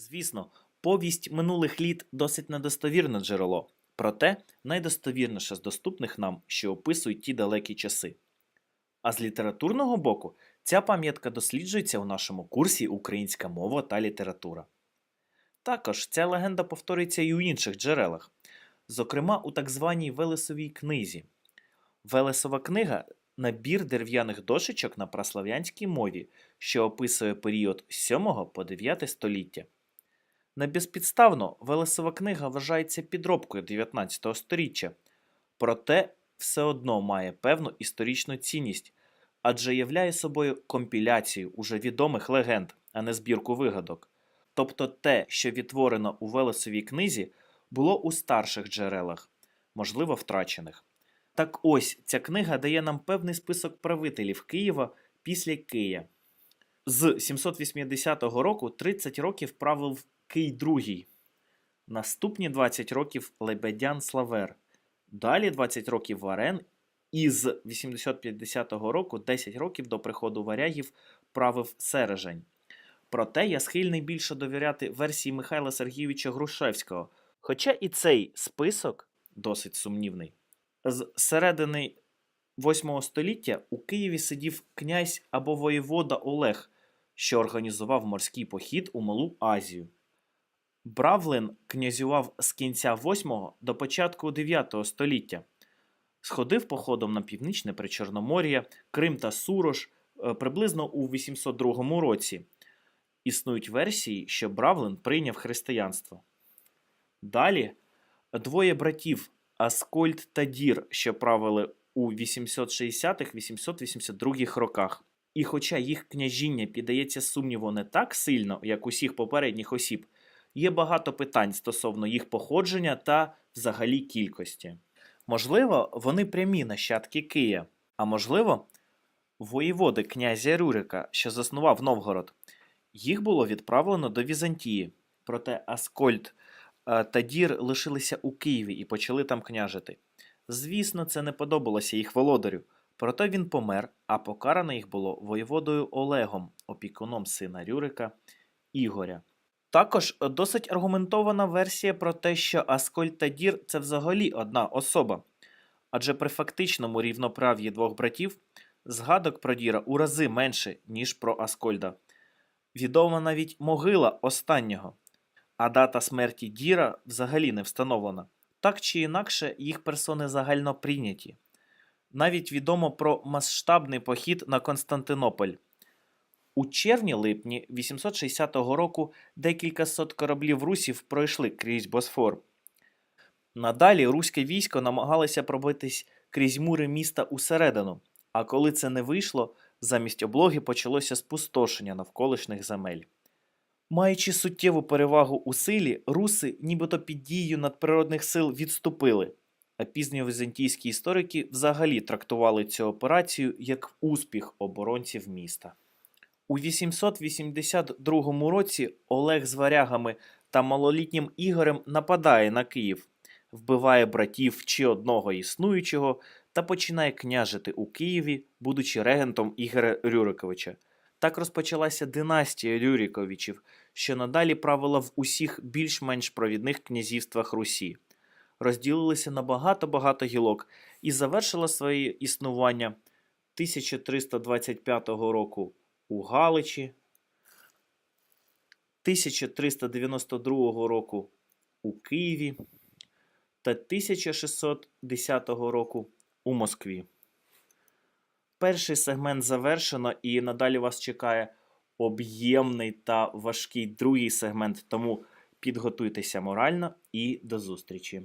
Звісно, повість минулих літ досить недостовірне джерело, проте найдостовірніше з доступних нам, що описують ті далекі часи. А з літературного боку, ця пам'ятка досліджується у нашому курсі Українська мова та література. Також ця легенда повторюється і у інших джерелах, зокрема у так званій Велесовій книзі. Велесова книга набір дерев'яних дошечок на праслав'янській мові, що описує період з 7 по 9 століття. Не безпідставно Велесова книга вважається підробкою 19 століття, проте все одно має певну історичну цінність, адже являє собою компіляцію уже відомих легенд, а не збірку вигадок. Тобто те, що відтворено у Велесовій книзі, було у старших джерелах, можливо, втрачених. Так ось ця книга дає нам певний список правителів Києва після Кия. З 780 року 30 років правив Кий II. Наступні 20 років Лебедян Славер. Далі 20 років Варен. І з 850 року 10 років до приходу варягів правив Сережень. Проте я схильний більше довіряти версії Михайла Сергійовича Грушевського, хоча і цей список досить сумнівний. З середини 8 століття у Києві сидів князь або воєвода Олег, що організував морський похід у Малу Азію. Бравлин князював з кінця 8 до початку 9 століття. Сходив походом на північне Причорномор'я, Крим та Сурош е, приблизно у 802 році. Існують версії, що Бравлин прийняв християнство. Далі двоє братів Аскольд та Дір, що правили у 860-882 роках. І хоча їх княжіння піддається сумніву не так сильно, як усіх попередніх осіб, є багато питань стосовно їх походження та взагалі кількості. Можливо, вони прямі нащадки Кия, а можливо, воєводи князя Рюрика, що заснував Новгород. Їх було відправлено до Візантії, проте Аскольд е, та Дір лишилися у Києві і почали там княжити. Звісно, це не подобалося їх володарю, проте він помер, а покарано їх було воєводою Олегом, опікуном сина Рюрика Ігоря. Також е, досить аргументована версія про те, що Аскольд та Дір це взагалі одна особа, адже при фактичному рівноправ'ї двох братів згадок про Діра у рази менше, ніж про Аскольда. Відома навіть могила останнього, а дата смерті Діра взагалі не встановлена. Так чи інакше, їх персони загально прийняті. Навіть відомо про масштабний похід на Константинополь. У червні-липні 860 року декілька сот кораблів русів пройшли крізь Босфор. Надалі руське військо намагалося пробитись крізь мури міста усередину, а коли це не вийшло, замість облоги почалося спустошення навколишніх земель. Маючи суттєву перевагу у силі, руси, нібито під дією надприродних сил відступили, а пізньовізантійські історики взагалі трактували цю операцію як успіх оборонців міста. У 882 році Олег з варягами та малолітнім Ігорем нападає на Київ, вбиває братів чи одного існуючого та починає княжити у Києві, будучи регентом Ігоря Рюриковича. Так розпочалася династія Рюриковичів, що надалі правила в усіх більш-менш провідних князівствах Русі, розділилися на багато-багато гілок і завершила своє існування 1325 року у Галичі, 1392 року у Києві та 1610 року у Москві. Перший сегмент завершено, і надалі вас чекає об'ємний та важкий другий сегмент, тому підготуйтеся морально і до зустрічі.